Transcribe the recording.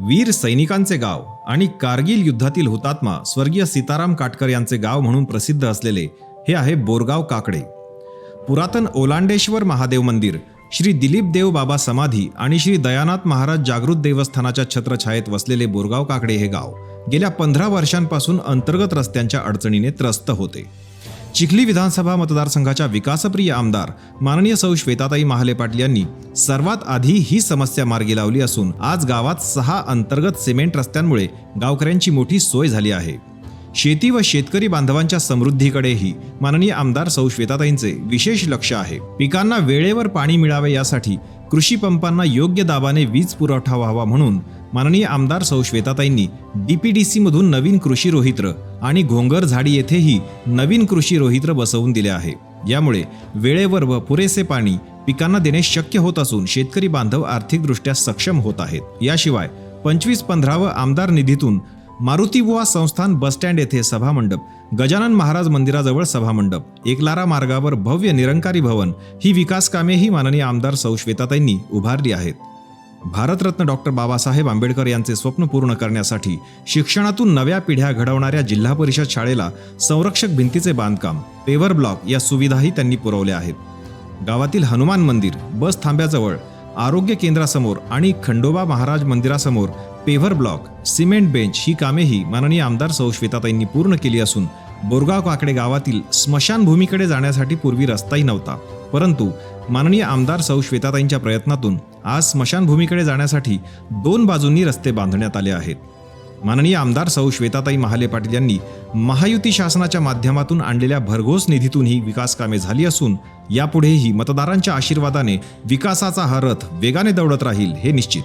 वीर सैनिकांचे गाव आणि कारगिल युद्धातील हुतात्मा स्वर्गीय सीताराम काटकर यांचे गाव म्हणून प्रसिद्ध असलेले हे आहे बोरगाव काकडे. पुरातन ओलांडेश्वर महादेव मंदिर श्री दिलीप देव बाबा समाधी आणि श्री दयानाथ महाराज जागृत देवस्थानाच्या छत्रछायेत वसलेले बोरगाव काकडे हे गाव गेल्या पंधरा वर्षांपासून अंतर्गत रस्त्यांच्या अडचणीने त्रस्त होते. चिखली विधानसभा मतदारसंघाच्या विकासप्रिय आमदार माननीय सौ. श्वेताताई महाले पाटील यांनी सर्वात आधी ही समस्या मार्गी लावली असून आज गावात सहा अंतर्गत सिमेंट रस्त्यांमुळे गावकऱ्यांची मोठी सोय झाली आहे. शेती व शेतकरी बांधवांच्या समृद्धीकडेही माननीय आमदार सौ. श्वेताताईंचे विशेष लक्ष आहे. पिकांना वेळेवर पाणी मिळावे यासाठी कृषी पंपांना योग्य दाबाने वीज पुरवठा व्हावा म्हणून माननीय आमदार सौ श्वेताताईंनी डी सीमधून नवीन कृषी रोहित्र आणि घोंगर झाडी येथेही नवीन कृषी रोहित्र बसवून दिले आहे. यामुळे वेळेवर व पुरेसे पाणी पिकांना देणे शक्य होत असून शेतकरी बांधव आर्थिकदृष्ट्या सक्षम होत आहेत. याशिवाय पंचवीस पंधरावं आमदार निधीतून मारुतीबुवा संस्थान बसस्टँड येथे सभामंडप गजानन महाराज मंदिराजवळ सभामंडप एकलारा मार्गावर भव्य निरंकारी भवन ही विकास कामेही माननीय आमदार सौ श्वेताताईंनी उभारली आहेत. भारतरत्न डॉक्टर बाबासाहेब आंबेडकर यांचे स्वप्न पूर्ण करण्यासाठी शिक्षणातून नव्या पिढ्या घडवणाऱ्या जिल्हा परिषद शाळेला संरक्षक भिंतीचे बांधकाम पेव्हर ब्लॉक या सुविधाही त्यांनी पुरवल्या आहेत. गावातील हनुमान मंदिर बस थांब्याजवळ आरोग्य केंद्रासमोर आणि खंडोबा महाराज मंदिरासमोर पेव्हर ब्लॉक सिमेंट बेंच ही कामेही माननीय आमदार सौश्वेताताईंनी पूर्ण केली असून बोरगाव काकडे गावातील स्मशानभूमीकडे जाण्यासाठी पूर्वी रस्ताही नव्हता. परंतु माननीय आमदार सौ श्वेताताईंच्या प्रयत्नातून आज स्मशानभूमीकडे जाण्यासाठी दोन बाजूंनी रस्ते बांधण्यात आले आहेत. माननीय आमदार सौ श्वेताताई महाले पाटील यांनी महायुती शासनाच्या माध्यमातून आणलेल्या भरघोस निधीतून ही विकास कामे झाली असून यापुढेही मतदारांच्या आशीर्वादाने विकासाचा हा रथ वेगाने दौडत राहील हे निश्चित.